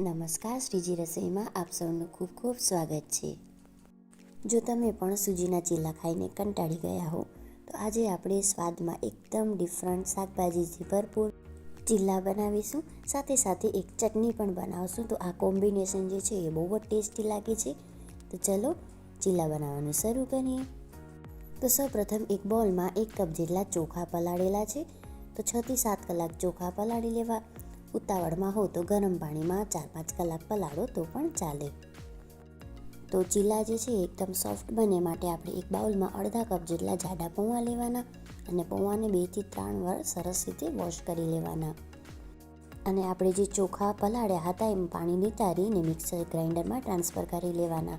નમસ્કાર, શ્રીજી રસોઈમાં આપ સૌનું ખૂબ ખૂબ સ્વાગત છે. જો તમે પણ સૂજીના ચીલા ખાઈને કંટાળી ગયા હો તો આજે આપણે સ્વાદમાં એકદમ ડિફરન્ટ શાકભાજીથી ભરપૂર ચીલા બનાવીશું, સાથે સાથે એક ચટણી પણ બનાવશું. તો આ કોમ્બિનેશન જે છે એ બહુ જ ટેસ્ટી લાગે છે. તો ચલો ચીલા બનાવવાનું શરૂ કરીએ. તો સૌપ્રથમ એક બોલમાં એક કપ જેટલા ચોખા પલાળેલા છે. તો છથી સાત કલાક ચોખા પલાળી લેવા. ઉતાવળમાં હો તો ગરમ પાણીમાં ચાર પાંચ કલાક પલાળો તો પણ ચાલે. તો ચીલા જે છે એકદમ સોફ્ટ બને માટે આપણે એક બાઉલમાં અડધા કપ જેટલા જાડા પૌવા લેવાના અને પૌવાને બેથી ત્રણ વાર સરસ રીતે વોશ કરી લેવાના. અને આપણે જે ચોખા પલાળ્યા હતા એમ પાણી નિતારીને મિક્સર ગ્રાઇન્ડરમાં ટ્રાન્સફર કરી લેવાના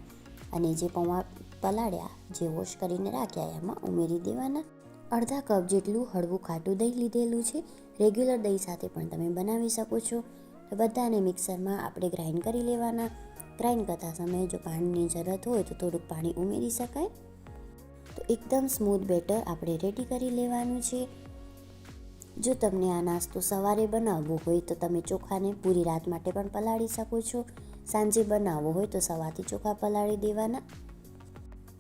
અને જે પૌવા પલાળ્યા, જે વોશ કરીને રાખ્યા, એમાં ઉમેરી દેવાના. અડધા કપ જેટલું હળવું ખાટું દહીં લીધેલું છે. રેગ્યુલર દહીં સાથે પણ તમે બનાવી શકો છો. બધાને મિક્સરમાં આપણે ગ્રાઇન્ડ કરી લેવાના. ગ્રાઇન્ડ કરતા સમયે જો પાણીની જરૂરત હોય તો થોડુંક પાણી ઉમેરી શકાય. તો એકદમ સ્મૂથ બેટર આપણે રેડી કરી લેવાનું છે. જો તમને આ નાસ્તો સવારે બનાવવો હોય તો તમે ચોખાને પૂરી રાત માટે પણ પલાળી શકો છો. સાંજે બનાવવો હોય તો સવારથી ચોખા પલાળી દેવાના.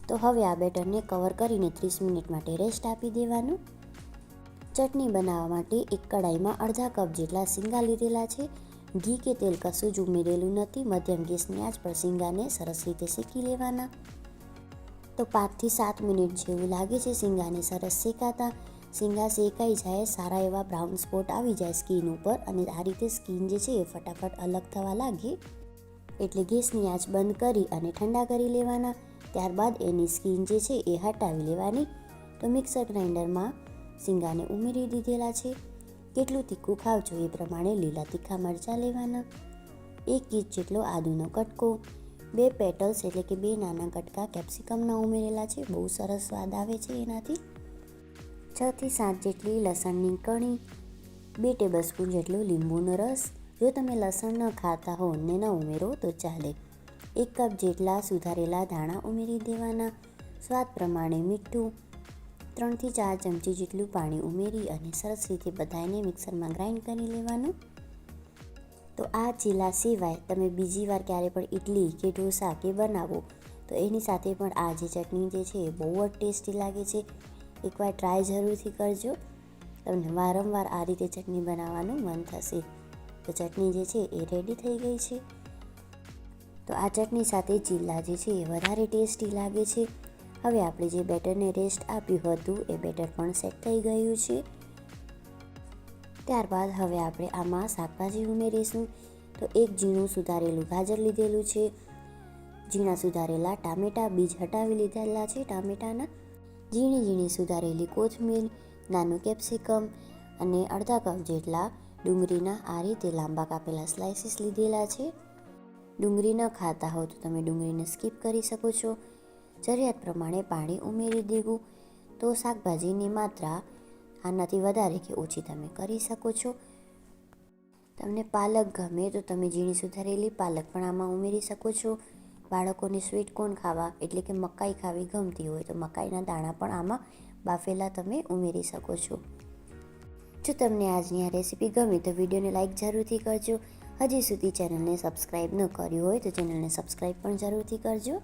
તો હવે આ બેટરને કવર કરીને ત્રીસ મિનિટ માટે રેસ્ટ આપી દેવાનું. ચટણી બનાવવા માટે એક કડાઈમાં અડધા કપ જેટલા શીંગા લીધેલા છે. ઘી કે તેલ કશું જ ઉમેરેલું નથી. મધ્યમ ગેસની આંચ પર શીંગાને સરસ રીતે શેકી લેવાના. તો પાંચથી સાત મિનિટ જેવું લાગે છે શીંગાને સરસ શેકાતા. શીંગા શેકાઈ જાય, સારા એવા બ્રાઉન સ્પોટ આવી જાય સ્કીન ઉપર અને આ રીતે સ્કીન જે છે એ ફટાફટ અલગ થવા લાગે. એટલે ગેસની આંચ બંધ કરી અને ઠંડા કરી લેવાના. ત્યારબાદ એની સ્કીન જે છે એ હટાવી લેવાની. તો મિક્સર ગ્રાઇન્ડરમાં શીંગાને ઉમેરી દીધેલા છે. કેટલું તીખું ખાવજો એ પ્રમાણે લીલા તીખા મરચાં લેવાના. એક ઇંચ જેટલો આદુનો કટકો, બે પેટલ્સ એટલે કે બે નાના કટકા કેપ્સિકમના ઉમેરેલા છે. બહુ સરસ સ્વાદ આવે છે એનાથી. છથી સાત જેટલી લસણની કણી, બે ટેબલ સ્પૂન જેટલો લીંબુનો રસ. જો તમે લસણ ન ખાતા હો ને ન ઉમેરો તો ચાલે. એક કપ જેટલા સુધારેલા ધાણા ઉમેરી દેવાના. સ્વાદ પ્રમાણે મીઠું ત્રણથી ચાર ચમચી જેટલું પાણી ઉમેરી અને સરસ રીતે બધાને મિક્સરમાં ગ્રાઇન્ડ કરી લેવાનું. તો આ ચીલા સિવાય તમે બીજી વાર ક્યારે પણ ઇડલી કે ઢોસા કે બનાવો, તો એની સાથે પણ આ જે ચટણી જે છે એ બહુ જ ટેસ્ટી લાગે છે. એકવાર ટ્રાય જરૂરથી કરજો. તમને વારંવાર આ રીતે ચટણી બનાવવાનું મન થશે. તો ચટણી જે છે એ રેડી થઈ ગઈ છે. તો આ ચટણી સાથે ચીલા જે છે એ વધારે ટેસ્ટી લાગે છે. હવે આપણે જે બેટરને રેસ્ટ આપ્યું હતું એ બેટર પણ સેટ થઈ ગયું છે. ત્યારબાદ હવે આપણે આમાં શાકભાજી ઉમેરીશું. તો એક ઝીણું સુધારેલું ગાજર લીધેલું છે. ઝીણા સુધારેલા ટામેટાં, બીજ હટાવી લીધેલા છે ટામેટાના. ઝીણી ઝીણી સુધારેલી કોથમીર, નાનું કેપ્સિકમ અને અડધા કપ જેટલા ડુંગળીના આ રીતે લાંબા કાપેલા સ્લાઇસીસ લીધેલા છે. ડુંગળી ન ખાતા હો તો તમે ડુંગળીને સ્કીપ કરી શકો છો. જરૂરિયાત પ્રમાણે પાણી ઉમેરી દેવું. તો શાકભાજીની માત્રા આનાથી વધારે કે ઓછી તમે કરી શકો છો. તમને પાલક ગમે તો તમે ઝીણી સુધારેલી પાલક પણ આમાં ઉમેરી શકો છો. બાળકોને સ્વીટ કોર્ન ખાવા એટલે કે મકાઈ ખાવી ગમતી હોય તો મકાઈના દાણા પણ આમાં બાફેલા તમે ઉમેરી શકો છો. જો તમને આજની આ રેસીપી ગમે તો વિડીયોને લાઇક જરૂરથી કરજો. હજી સુધી ચેનલને સબસ્ક્રાઈબ ન કર્યું હોય તો ચેનલને સબસ્ક્રાઈબ પણ જરૂરથી કરજો.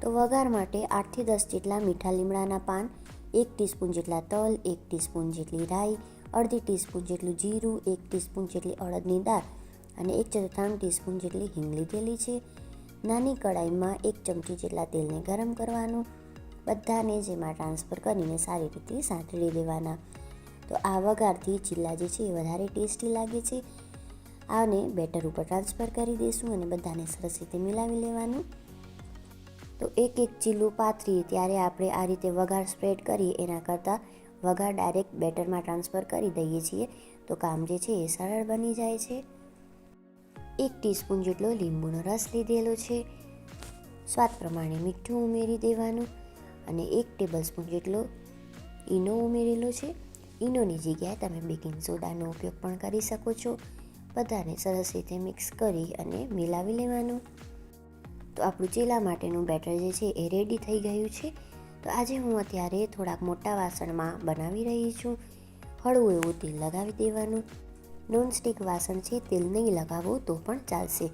તો વઘાર માટે આઠથી દસ જેટલા મીઠા લીમડાના પાન, એક ટીસ્પૂન જેટલા તલ, એક ટીસ્પૂન જેટલી રાઈ, અડધી ટીસ્પૂન જેટલું જીરું, એક ટીસ્પૂન જેટલી અડદની દાળ અને એક ચતુર્થાંશ ટીસ્પૂન જેટલી હિંગ લીધેલી છે. નાની કડાઈમાં એક ચમચી જેટલા તેલને ગરમ કરવાનું, બધાને જેમાં ટ્રાન્સફર કરીને સારી રીતે સાંતળી દેવાના તો આ વઘારથી ચીલા જે છે એ વધારે ટેસ્ટી લાગે છે. આને બેટર ઉપર ટ્રાન્સફર કરી દઈશું અને બધાને સરસ રીતે મિલાવી લેવાનું. તો એક એક ચીલું પાથરીએ ત્યારે આપણે આ રીતે વઘાર સ્પ્રેડ કરીએ, એના કરતાં વઘાર ડાયરેક્ટ બેટરમાં ટ્રાન્સફર કરી દઈએ છીએ. તો કામ જે છે એ સરળ બની જાય છે. એક ટીસ્પૂન જેટલો લીંબુનો રસ લીધેલો છે. સ્વાદ પ્રમાણે મીઠું ઉમેરી દેવાનું અને એક ટેબલ સ્પૂન જેટલો ઈનો ઉમેરેલો છે. ઈનોની જગ્યાએ તમે બેકિંગ સોડાનો ઉપયોગ પણ કરી શકો છો. બધાને સરસ રીતે મિક્સ કરી અને મિલાવી લેવાનું. તો આપણું ચીલા માટેનું બેટર જે છે એ રેડી થઈ ગયું છે. તો આજે હું અત્યારે થોડાક મોટા વાસણમાં બનાવી રહી છું. હળવું એવું તેલ લગાવી દેવાનું. નોનસ્ટિક વાસણ છે તેલ નહીં લગાવો તો પણ ચાલશે.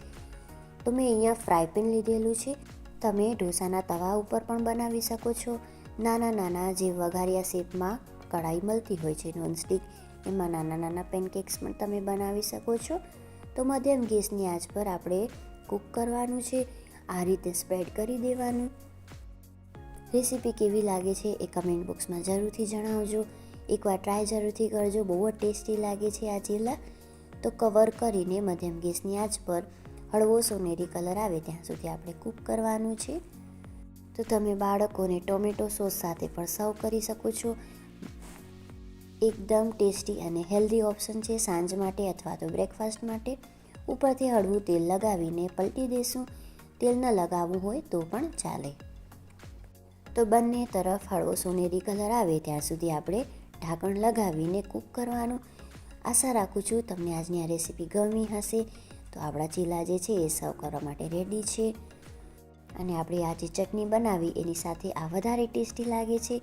તો મેં અહીંયા ફ્રાય પેન લીધેલું છે. તમે ઢોસાના તવા ઉપર પણ બનાવી શકો છો. નાના નાના જે વઘારિયા શેપમાં કઢાઈ મળતી હોય છે નોનસ્ટિક એમાં નાના નાના પેનકેક્સ પણ તમે બનાવી શકો છો. તો મધ્યમ ગેસની આંચ પર આપણે કૂક કરવાનું છે. આ રીતે સ્પ્રેડ કરી દેવાનું. રેસીપી કેવી લાગે છે એ કમેન્ટ બોક્સમાં જરૂરથી જણાવજો. એકવાર ટ્રાય જરૂરથી કરજો, બહુ જ ટેસ્ટી લાગે છે આ ચીલા. તો કવર કરીને મધ્યમ ગેસની આંચ પર હળવો સોનેરી કલર આવે ત્યાં સુધી આપણે કૂક કરવાનું છે. તો તમે બાળકોને ટોમેટો સોસ સાથે પણ સર્વ કરી શકો છો. એકદમ ટેસ્ટી અને હેલ્ધી ઓપ્શન છે સાંજ માટે અથવા તો બ્રેકફાસ્ટ માટે. ઉપરથી હળવું તેલ લગાવીને પલટી દેશું. તેલ ન લગાવવું હોય તો પણ ચાલે. તો બંને તરફ હળવો સોનેરી કલર આવે ત્યાં સુધી આપણે ઢાંકણ લગાવીને કૂક કરવાનું. આશા રાખું છું તમને આજની આ રેસીપી ગમી હશે. તો આપણા ચીલા જે છે એ સર્વ કરવા માટે રેડી છે. અને આપણે આ જે ચટણી બનાવી, એની સાથે આ વધારે ટેસ્ટી લાગે છે.